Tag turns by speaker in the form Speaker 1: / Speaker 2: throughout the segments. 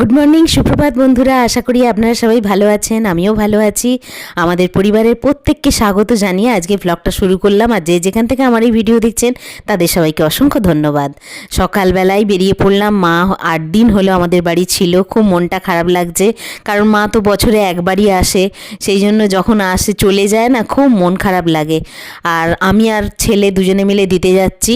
Speaker 1: Good morning সুপ্রভাত বন্ধুরা। আশা করি আপনারা সবাই ভালো আছেন, আমিও ভালো আছি। আমাদের পরিবারের প্রত্যেককে স্বাগত জানিয়ে আজকে ব্লগটা শুরু করলাম। আর যে যেখান থেকে আমার এই ভিডিও দেখছেন, তাদের সবাইকে অসংখ্য ধন্যবাদ। সকালবেলায় বেরিয়ে পড়লাম, মা আট দিন হলো আমাদের বাড়ি ছিল। খুব মনটা খারাপ লাগছে, কারণ মা তো বছরে একবারই আসে। সেই জন্য যখন আসে, চলে যায় না, খুব মন খারাপ লাগে। আর আমি আর ছেলে দুজনে মিলে দিতে যাচ্ছি,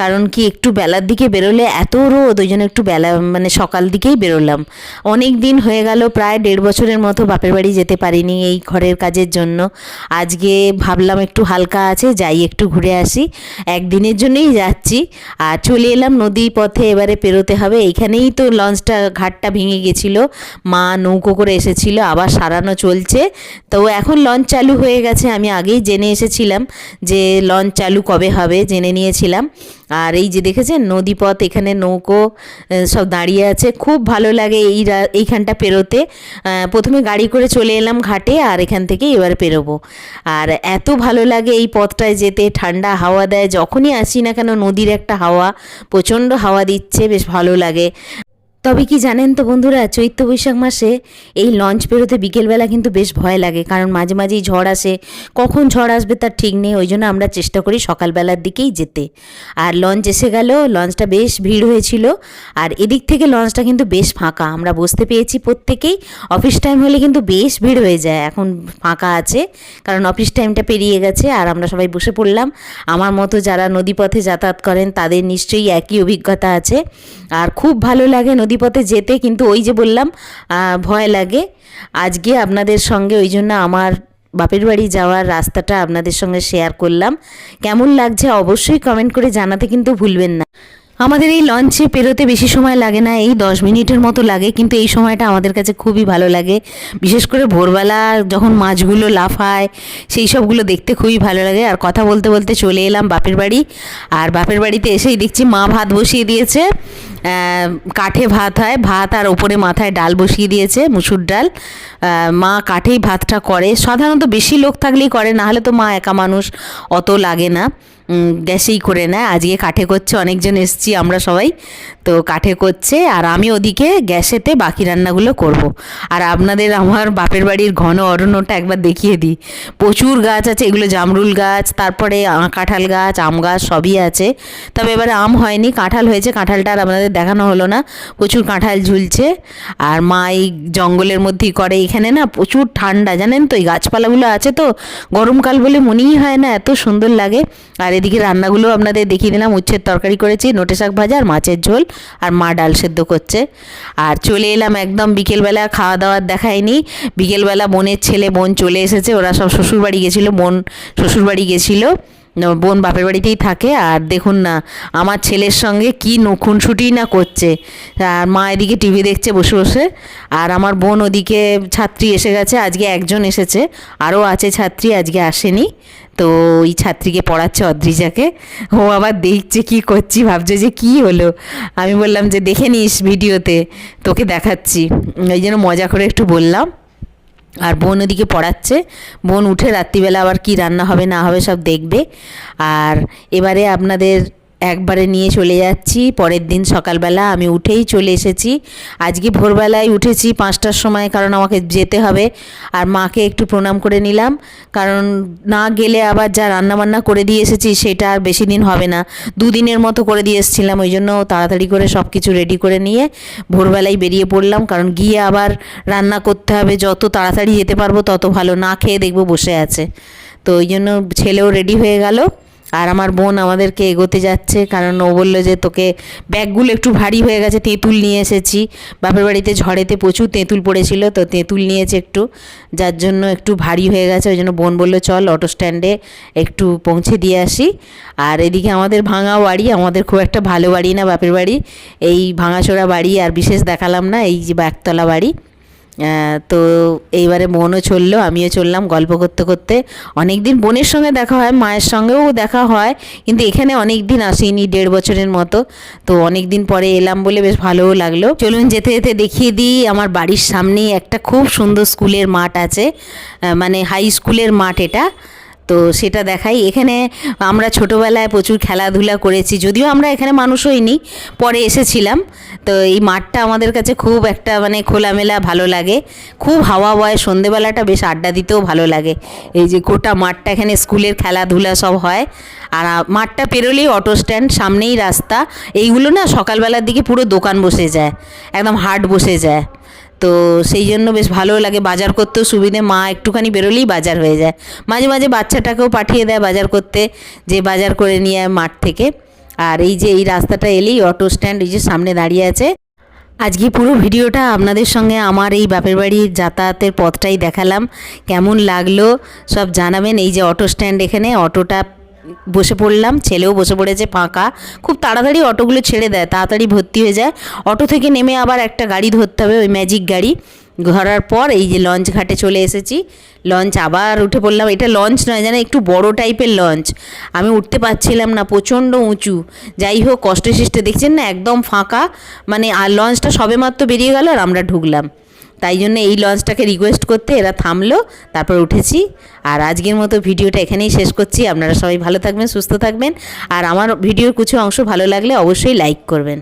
Speaker 1: কারণ কি একটু বেলার দিকে বেরোলে এত রোদ, ওই একটু বেলা মানে সকাল দিকেই বেরোলাম। অনেক দিন হয়ে গেল, প্রায় দেড় বছরের মতো বাপের বাড়ি যেতে পারিনি এই ঘরের কাজের জন্য। আজকে ভাবলাম একটু হালকা আছে, যাই একটু ঘুরে আসি। একদিনের জন্যই যাচ্ছি। আর চলে এলাম নদী পথে, এবারে পেরোতে হবে। এইখানেই তো লঞ্চটা, ঘাটটা ভেঙে গেছিল। মা নৌকো করে এসেছিল, আবার সারানো চলছে। তো এখন লঞ্চ চালু হয়ে গেছে, আমি আগেই জেনে এসেছিলাম যে লঞ্চ চালু কবে হবে, জেনে নিয়েছিলাম। আর এই যে দেখেছেন নদীপথ এখানে নৌকো সব দাঁড়িয়ে আছে। খুব ভালো লাগে এই রা- এইখানটা পেরোতে প্রথমে গাড়ি করে চলে এলাম ঘাটে আর এখান থেকে এবার পেরোবো। আর এত ভালো লাগে এই পথটায় যেতে, ঠান্ডা হাওয়া দেয়, যখনই আসি না কেন নদীর একটা হাওয়া, প্রচণ্ড হাওয়া দিচ্ছে, বেশ ভালো লাগে। তবে কি জানেন তো বন্ধুরা, চৈত্র বৈশাখ মাসে এই লঞ্চ পেরোতে বিকেলবেলা কিন্তু বেশ ভয় লাগে। কারণ মাঝে মাঝেই ঝড় আসে। কখন ঝড় আসবে তার ঠিক নেই, ওই জন্য আমরা চেষ্টা করি সকালবেলার দিকেই যেতে। আর লঞ্চ এসে গেল, লঞ্চটা বেশ ভিড় হয়েছিল। আর এদিক থেকে লঞ্চটা কিন্তু বেশ ফাঁকা। আমরা বসতে পেয়েছি প্রত্যেকেই। অফিস টাইম হলে কিন্তু বেশ ভিড় হয়ে যায়। এখন ফাঁকা আছে, কারণ অফিস টাইমটা পেরিয়ে গেছে আর আমরা সবাই বসে পড়লাম। আমার মতো যারা নদীপথে যাতায়াত করেন, তাদের নিশ্চয়ই একই অভিজ্ঞতা আছে। আর খুব ভালো লাগে নদীপথে যেতে কিন্তু ওই যে বললাম ভয় লাগে। আজকে আপনাদের সঙ্গে ওই জন্য আমার বাপের বাড়ি যাওয়ার রাস্তাটা আপনাদের সঙ্গে শেয়ার করলাম। কেমন লাগছে অবশ্যই কমেন্ট করে জানাতে কিন্তু ভুলবেন না। আমাদের এই লঞ্চে পেরোতে বেশি সময় লাগে না, এই দশ মিনিটের মতো লাগে, কিন্তু এই সময়টা আমাদের কাছে খুবই ভালো লাগে। বিশেষ করে ভোরবেলা যখন মাছগুলো লাফায় সেই সবগুলো দেখতে খুবই ভালো লাগে। আর কথা বলতে বলতে চলে এলাম বাপের বাড়ি, আর বাপের বাড়িতে এসেই দেখছি মা ভাত বসিয়ে দিয়েছে। কাঠে ভাত হয়, ভাত আর ওপরে মাথায় ডাল বসিয়ে দিয়েছে, মুসুর ডাল। মা কাঠেই ভাতটা করে। সাধারণত বেশি লোক থাকলেই করে না হলে তো মা একা মানুষ, অত লাগে না। গ্যাসেই করে নেয় আজকে কাঠে করছে, অনেকজন এসছি আমরা সবাই। তো কাঠে করছে, আর আমি ওদিকে গ্যাসেতে বাকি রান্নাগুলো করব। আর আপনাদের আমার বাপের বাড়ির ঘন অরণ্যটা একবার দেখিয়ে দিই। প্রচুর গাছ আছে, এগুলো জামরুল গাছ, তারপরে কাঁঠাল গাছ, আম গাছ সবই আছে। তবে এবারে আম হয়নি, কাঁঠাল হয়েছে, কাঁঠালটা আর আপনাদের দেখানো হলো না। প্রচুর কাঁঠাল ঝুলছে, আর মা এই জঙ্গলের মধ্যেই করে। এখানে না প্রচুর ঠান্ডা, জানেন তো? এই গাছপালাগুলো আছে তো, গরমকাল বলে মনেই হয় না, এত সুন্দর লাগে। আর এদিকে রান্নাগুলো আপনাদের দেখিয়ে দিলাম। উচ্ছের তরকারি করেছি, নোটে শাক ভাজা আর মাছের ঝোল আর মা ডাল সেদ্ধ করছে। আর চলে এলাম একদম বিকেলবেলা, খাওয়া দাওয়ার দেখায়নি। বিকেলবেলা বোনের ছেলে বোন চলে এসেছে, ওরা সব শ্বশুরবাড়ি গেছিল, বোন শ্বশুরবাড়ি গেছিল। বোন বাপের বাড়িতেই থাকে। আর দেখুন না, আমার ছেলের সঙ্গে কি খুনসুটি না করছে। আর মা এদিকে টিভি দেখছে বসে বসে। আর আমার বোন ওদিকে ছাত্রী এসে গেছে, আজকে একজন এসেছে। আরও আছে ছাত্রী, আজকে আসেনি। তো ওই ছাত্রীকে পড়াচ্ছে অদ্রিজাকে। ও আবার দেখছে কি করছি, ভাবছে যে কি হলো। আমি বললাম যে, দেখে নিস ভিডিওতে, তোকে দেখাচ্ছি। এই জন্য মজা করে একটু বললাম। আর বোন ওদিকে পড়াচ্ছে। বোন উঠে রাত্রিবেলা আবার কি রান্না হবে না হবে সব দেখবে। আর এবারে আপনাদের একবারে নিয়ে চলে যাচ্ছি। পরের দিন সকালবেলা আমি উঠেই চলে এসেছি। আজকে ভোরবেলায় উঠেছি পাঁচটার সময় কারণ আমাকে যেতে হবে। আর মাকে একটু প্রণাম করে নিলাম। কারণ না গেলে আবার যা রান্নাবান্না করে দিয়ে এসেছি সেটা আর বেশি দিন হবে না। দুদিনের মতো করে দিয়ে এসেছিলাম, ওই জন্য তাড়াতাড়ি করে সব কিছু রেডি করে নিয়ে ভোরবেলায় বেরিয়ে পড়লাম। কারণ গিয়ে আবার রান্না করতে হবে। যত তাড়াতাড়ি যেতে পারব তত ভালো। না খেয়ে দেখব বসে আছে। তো ওই জন্য ছেলেও রেডি হয়ে গেল। আর আমার বোন আমাদেরকে এগোতে যাচ্ছে, কারণ ও বলল যে তোকে ব্যাগগুলো একটু ভারী হয়ে গেছে, তেঁতুল নিয়ে এসেছি। বাপের বাড়িতে ঝড়েতে প্রচুর তেঁতুল পড়েছিল, তো তেঁতুল নিয়েছে একটু। যার জন্য একটু ভারী হয়ে গেছে, ওই জন্য বোন বলল, চল অটো স্ট্যান্ডে একটু পৌঁছে দিয়ে আসি। আর এদিকে আমাদের ভাঙা বাড়ি, আমাদের খুব একটা ভালো বাড়ি না বাপের বাড়ি। এই ভাঙাচোরা বাড়ি আর বিশেষ দেখালাম না, এই যে একতলা বাড়ি। তো এইবারে মনও চলল, আমিও চললাম গল্প করতে করতে। অনেক দিন বোনের সঙ্গে দেখা হয়, মায়ের সঙ্গেও দেখা হয়, কিন্তু এখানে অনেক দিন আসেনি, দেড় বছরের মতো। তো অনেক দিন পরে এলাম বলে বেশ ভালোও লাগল। চলুন যেতে যেতে দেখিয়ে দিই, আমার বাড়ির সামনেই একটা খুব সুন্দর স্কুলের মাঠ আছে মানে হাই স্কুলের মাঠ এটা। তো সেটা দেখাই। এখানে আমরা ছোটোবেলায় প্রচুর খেলাধুলা করেছি, যদিও আমরা এখানে মানুষ হইনি, পরে এসেছিলাম। তো এই মাঠটা আমাদের কাছে খুব একটা মানে খোলামেলা ভালো লাগে। খুব হাওয়া বয়, সন্ধেবেলাটা বেশ আড্ডা দিতেও ভালো লাগে। এই যে গোটা মাঠটা, এখানে স্কুলের খেলাধুলা সব হয়। আর মাঠটা পেরোলেই অটো স্ট্যান্ড, সামনেই রাস্তা। এইগুলো না সকালবেলার দিকে পুরো দোকান বসে যায়, একদম হাট বসে যায়। তো সেই জন্য বেশ ভালো লাগে। বাজার করতেও সুবিধে। মা একটুখানি বেরোলেই বাজার হয়ে যায়। মাঝে মাঝে বাচ্চাটাকেও পাঠিয়ে দেয় বাজার করতে, যে বাজার করে নিয়ে মাঠ থেকে। আর এই যে এই রাস্তাটা এলেই অটো স্ট্যান্ড, এই যে সামনে দাঁড়িয়ে আছে। আজকে পুরো ভিডিওটা আপনাদের সঙ্গে আমার এই বাপের বাড়ির যাতায়াতের পথটাই দেখালাম। কেমন লাগল সব জানাবেন। এই যে অটো স্ট্যান্ড এখানে, অটোটা বসে পড়লাম, ছেলেও বসে পড়েছে ফাঁকা খুব তাড়াতাড়ি অটোগুলো ছেড়ে দেয়, তাড়াতাড়ি ভর্তি হয়ে যায়। অটো থেকে নেমে আবার একটা গাড়ি ধরতে হবে, ওই ম্যাজিক গাড়ি। ধরার পর এই যে লঞ্চ ঘাটে চলে এসেছি। লঞ্চ আবার উঠে পড়লাম। এটা লঞ্চ নয় যেন একটু বড় টাইপের লঞ্চ আমি উঠতে পারছিলাম না, প্রচণ্ড উঁচু। যাই হোক কষ্টে সৃষ্টে দেখছেন না, একদম ফাঁকা। মানে আর লঞ্চটা সবেমাত্র বেরিয়ে গেল আর আমরা ঢুকলাম। তাই জন্য এই লঞ্চটাকে রিকোয়েস্ট করতে এরা থামলো, তারপর উঠেছি। আর আজকের মতো ভিডিওটা এখানেই শেষ করছি। আপনারা সবাই ভালো থাকবেন, সুস্থ থাকবেন। আর আমার ভিডিওর কিছু অংশ ভালো লাগলে অবশ্যই লাইক করবেন।